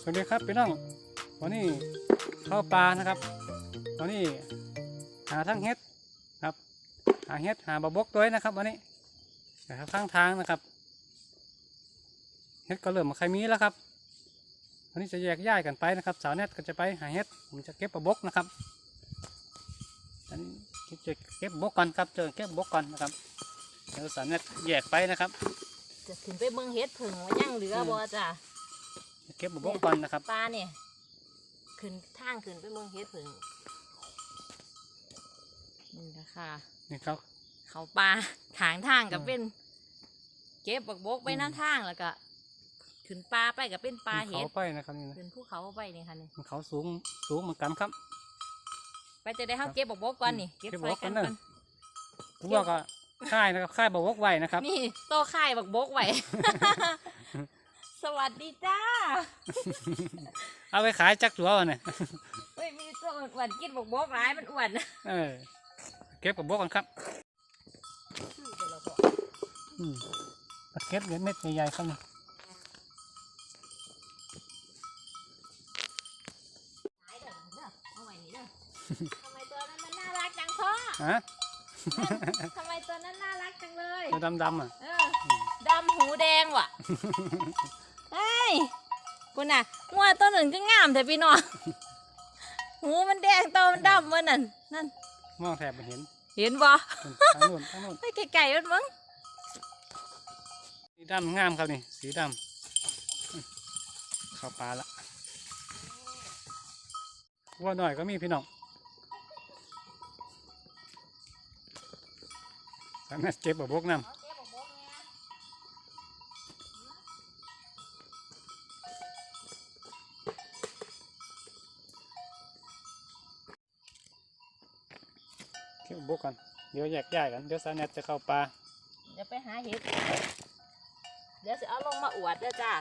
สวัสดีครับพี่น้องวันนี้เข้าปลานะครับวันนี้หาทั้งเฮ็ดครับ หาเฮ็ดหาบะบกด้วยนะครับวันนี้นะครับข้างทางนะครับเฮ็ดก็เริ่มมาใครมีแล้วครับวันนี้จะแยกย้ายกันไปนะครับ สาวเน็ตก็จะไปหาเฮ็ดผมจะเก็บบะบกนะครับอันนี้จะเก็บบกก่อนครับเจอเก็บบกก่อนนะครับเดี๋ยวสาวเน็ตแยกไปนะครับ จะขึ้นไปเบิ่งเฮ็ดผึ่งว่ายังเหลือบ่จ้ะ เก็บบะบกก่อนนะครับ ปลาเนี่ยขึ้นทางขึ้นไปเบิ่งเฮ็ดผึ่งนี่นะคะนี่ครับ เขาปลาทางทางก็อืมเป็น เก็บบักบกไปอืมหน้าทางแล้วก็ขึ้นปลาไปก็เป็นปลามีเฮ็ดเขาไปนะครับนี่นะขึ้นภูเขาไปนี่ค่ะนี่มันเขาสูงสูงเหมือนกันครับ ไปจะได้เฮาเก็บบักบกก่อนนี่เก็บเก็บซอยบักก่กัอนนเด้อก่อนผมว่าก็ค่ายนะครับค่ายบวกไว้นะครับนี่โตข่ายบักบกไว้ สวัสดีจ้าเอาไปขายจักตัววะเนี่ยเฮ้ยมีตัวอ้วนกินบักบกหลายมันอ้วนเออเก็บกับบวกกันครับชื่อแต่ละบ่อืมตะเก็บเม็ดใหญ่ๆครับนี่หายเด้อเด้อเอาไว้นี่เด้อทำไมตัวนั้นมันน่ารักจังพ่อฮะทำไมตัวนั้นน่ารักจังเลยตัวดำๆอะเออดำ หูแดงว่ะเฮ้ยคุณน่ะงัวตัวหนึ่งก็งามแต่พี่น้องหูมันแดงตัวมันดำเมื่อนั่นนั่นมองแทบไม่เห็น เห็นบ่ทางโน้นทางโน้นไปไกลๆมันมั้งสีดำงามครับนี่สีดำอืมเข้าปลาละว่าหน่อยก็มีพี่น้องสามารถเก็บกับบวกน้ำ เก็บบุกกันเดี๋ยวแยกย้ายกันเดี๋ยวสาวเน็ตจะเข้าป่าเดี๋ยวไปหาเห็ดเดี๋ยวสิเอาลงมาอวดเด้อจ้า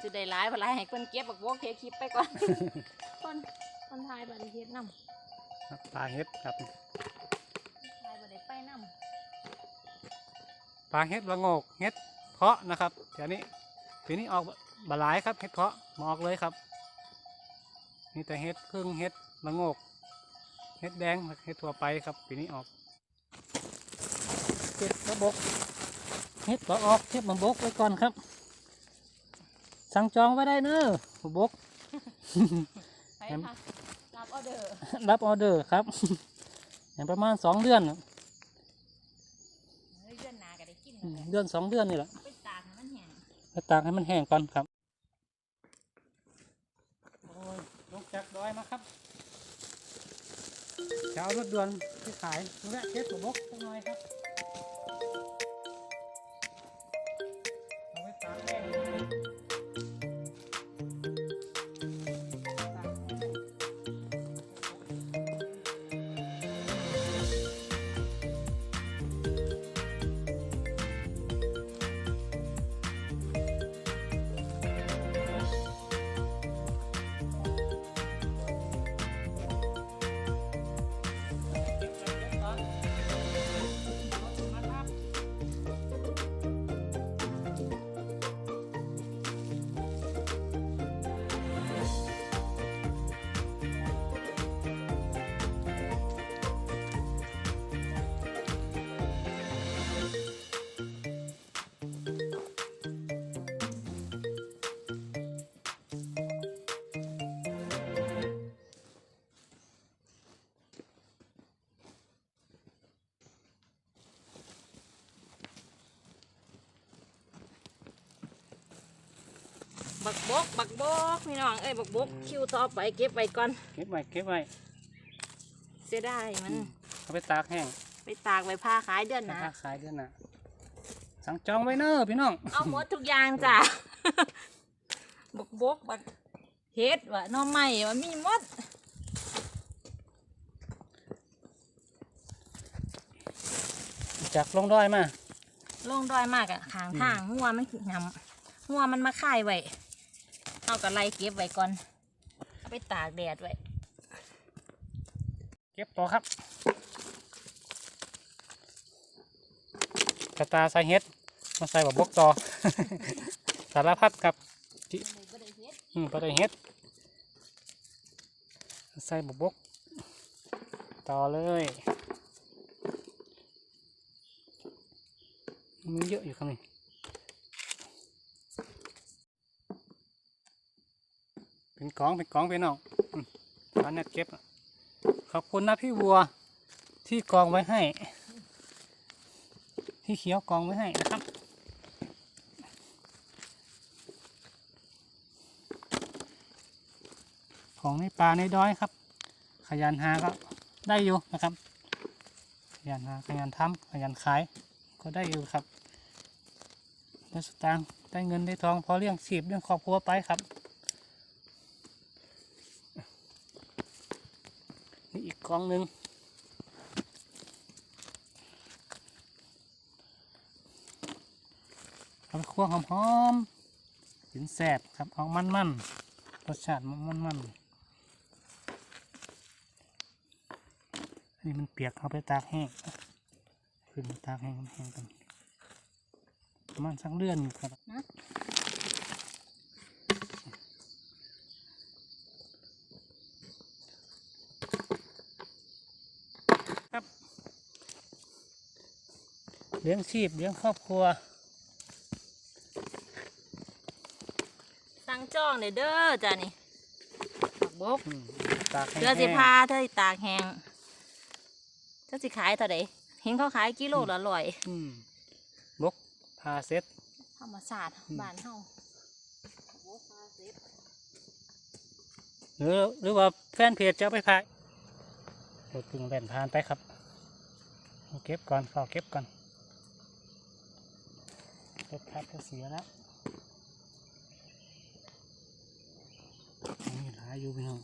สิได้หลายพลายให้คนเก็บบักบกเทคลิปไปก่อน คนคนทายบัตรเฮ็ดนำปลาเฮ็ดครับทายบัตรไปนำปลาเฮ็ดละโงกเฮ็ดเพาะนะครับเดี๋ยวนี้ปีนี้ออกบหลายครับเฮ็ดเพาะหมออกเลยครับมีแต่เฮ็ดพึ่งเฮ็ดละโงก เฮ็ดแดงเฮ็ดทั่วไปครับปีนี้ออกเฮ็ดระบกเฮ็ดก็ออกเฮ็ดมาบกไว้ก่อนครับ สั่งจองไว้ได้เนอะบกไปแหมค่ะรับออเดอร์รับออเดอร์ครับอย่างประมาณสองเดือนน่ะเฮ้ยเดือนหนาก็ได้กินอืมแล้วเดือนสองเดือนนี่แหละไปตากให้มันแห้งไปตากให้มันแห้งก่อนครับโอ้ยลงจากดอยมาครับจะ เอารถด่วนที่ขายแวะเก็บหัวบกสักหน่อยครับ กบกบักบกพี่น้องเอ้ยบักบกคิวต่อไปเก็บไว้ก่อนเก็บไว้เก็บไว้เสียดายมันเอาไปตากแห้งไปตากไว้ผ้าขายเดือนหรานะคาขายเดือนหน่ะสั่งจองไว้เนอะพี่น้องเอาหมดทุกอย่างจ้ะบักบกบักเฮ็ดว่ะหน่อไม้ว่ามีหมดจากลงดอยมาลงดอยมากอะขางทางงัวมันยำงัวมันมาค่ายไว้ เอากระไลเก็บไว้ก่อนเอาไปตากแดดไว้ เก็บต่อครับกระตาใส่เฮ็ดมาใส่แบบบกต่อ สารพัดครับเลยบ่ได้เฮ็ดอืมพอได้เฮ็ดใส่บบกต่อเลยมีเยอะอยู่ครับนี่ เป็นกองเป็นกองเป็นน้องอืมตอนนี้เก็บ ขอบคุณนะพี่วัวที่กองไว้ให้ ที่เขียวกองไว้ให้นะครับของในป่าในดอยครับ ขยันหาก็ได้อยู่นะครับ ขยันหาขยันทำขยันขาย ก็ได้อยู่ครับได้สตางค์ได้เงินได้ทองพอเลี้ยงชีพเลี้ยงครอบครัวไปครับนี่อี กองหนึ่งเอาไปคั่วหอมๆกินแซ่บครับเอามันๆรสชาติมันมันๆนนี้มันเปียกเอาไปตากแห้ง ขึ้นตากแห้งแห้งกันประมาณสักเดือนหนึ่ครับนะครับ เลี้ยงชีพเลี้ยงครอบครัว สั่งจองเลยเด้อจ้านี่ผักบกอืมตากแห้งเดือสิพาเธอสิตากแห้งเธอสิขายเท่าไดเห็นเขาขายกิโลละร้อยอืมบกพาเซ็ตธรรมศาสตร์อืมบ้านเฮาบกพาเสร็จหรือหรือว่าแฟนเพจจะเอาไปพายรถพึ่งแล่นผ่านไปครับเอาเก็บก่อนขอเก็บก่อน รถพัดก็เสียแล้วนี่หลายอยู่พี่น้อง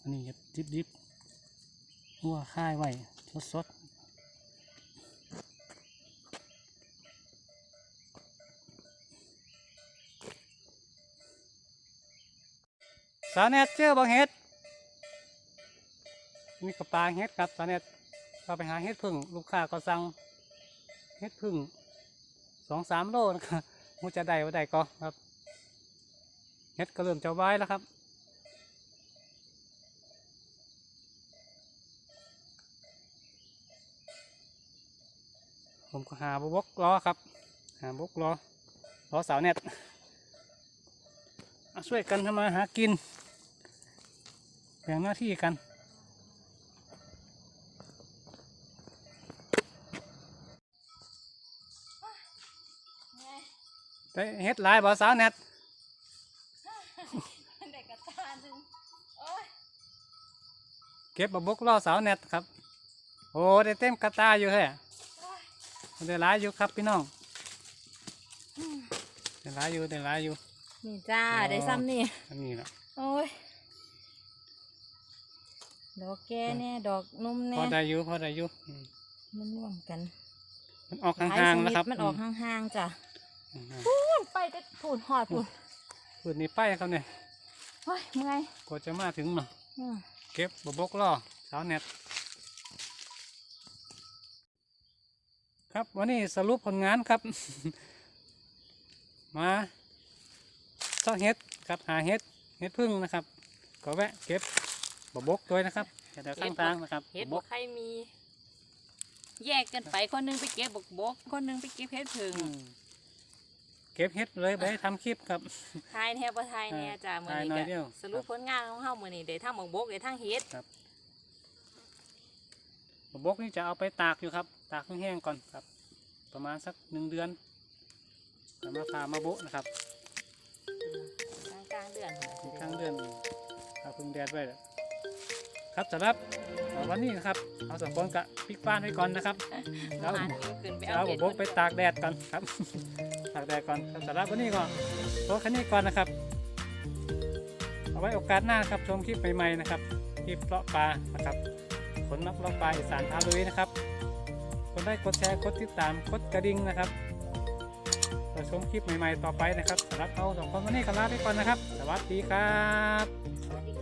อันนี้จะดิบดิบๆหัวค่ายไว้สดสดสาเน็ตเจอบางเห็ดมีกระปางเห็ดครับสาเน็ตเราไปหาเห็ดพึ่งลูกค้าก็สั่ง เห็ดพึ่งสองสามโลนะครับมูจะได้ว่าได้ก็ครับเห็ดก็เริ่มจะไว้แล้วครับผมก็หาบกล้อครับ หาบกล้อล้อเสาเน็ตเอาช่วยกันทำมาหากิน แบ่งหน้าที่กัน ได้เฮ็ดหลายบ่สาวเน็ตเด็กกระตาหนึ่งโอ้ยเก็บบบกล้อเสาเน็ตครับ โอ้ได้เต็มกระตาอยู่แฮะโอ้ยได้หลายอยู่ครับพี่น้องได้หลายอยู่ได้หลายอยู่นี่จ้าอ๋อได้ซ้ำนี่อันนี้แหละโอ้ยดอกแก่แน่ดอกนุ่มพแน่อได้อยู่พอได้อยู่อืมมันร่วมกัน มันออกหลยห่างชๆนิดนะครับ มันออกห่างๆจ้ะอืมห่าง พูนไปแต่พูนหอดพูนๆพื้นนี้ไปครับเนี่ยโอ้ยเมื่อยกว่าจะมาถึงเนาะอืมเก็บบบกล้อเสาเน็ตครับวันนี้สรุปผลงานครับ มาซ่อกเฮ็ดครับหาเฮ็ดเฮ็ดพึ่งนะครับ ก็แวะเก็บบบกด้วยนะครับแถวข้างทางนะครับเฮ็ดบบบ่กใครมี แยกกันไปคนหนึงไปเก็บบกบกคนหนึงไปเก็บเฮ็ดผึ่งอืม เก็บเฮ็ดเลยไปให้ทำคลิปครับ ทายแทบบ่ทายแน่จ้ะมื้อทายนี้หน่อยก็เดียวสรุปผลงานของเฮามื้อนี้ได้ทั้งบกบกได้ทั้งเฮ็ดบบกนี่จะเอาไปตากอยู่ครับ ตากให้แห้งก่อนครับ ประมาณสักหนึ่งเดือนแล้วมาพามาโบะนะครับกลางๆเดือนอีกครั้งเดือนเอาพึ่งแดดไว้เลย ครับสำหรับวันนี้นะครับเอาสองคนกะพลิกฟ้านไว้ก่อนนะครับเอาหาที่ขึ้นไปเอาเอาบเฮ็ดบกไปตากแดดก่อนครับ ตากแดดก่อนครับสำหรับวันนี้ก็โพสต์แค่นี้ก่อนนะครับ เอาไว้โอกาสหน้านะครับชมคลิปใหม่ๆนะครับคลิปเลาะปลานะครับผลนับเลาะปลาอีสานพาลุยนะครับกดได้กดแชร์กดติดตามกดกระดิ่งนะครับเราชมคลิปใหม่ๆต่อไปนะครับสำหรับเอาสองคนวันนี้ก็ลาไปก่อนนะครับ สวัสดีครับ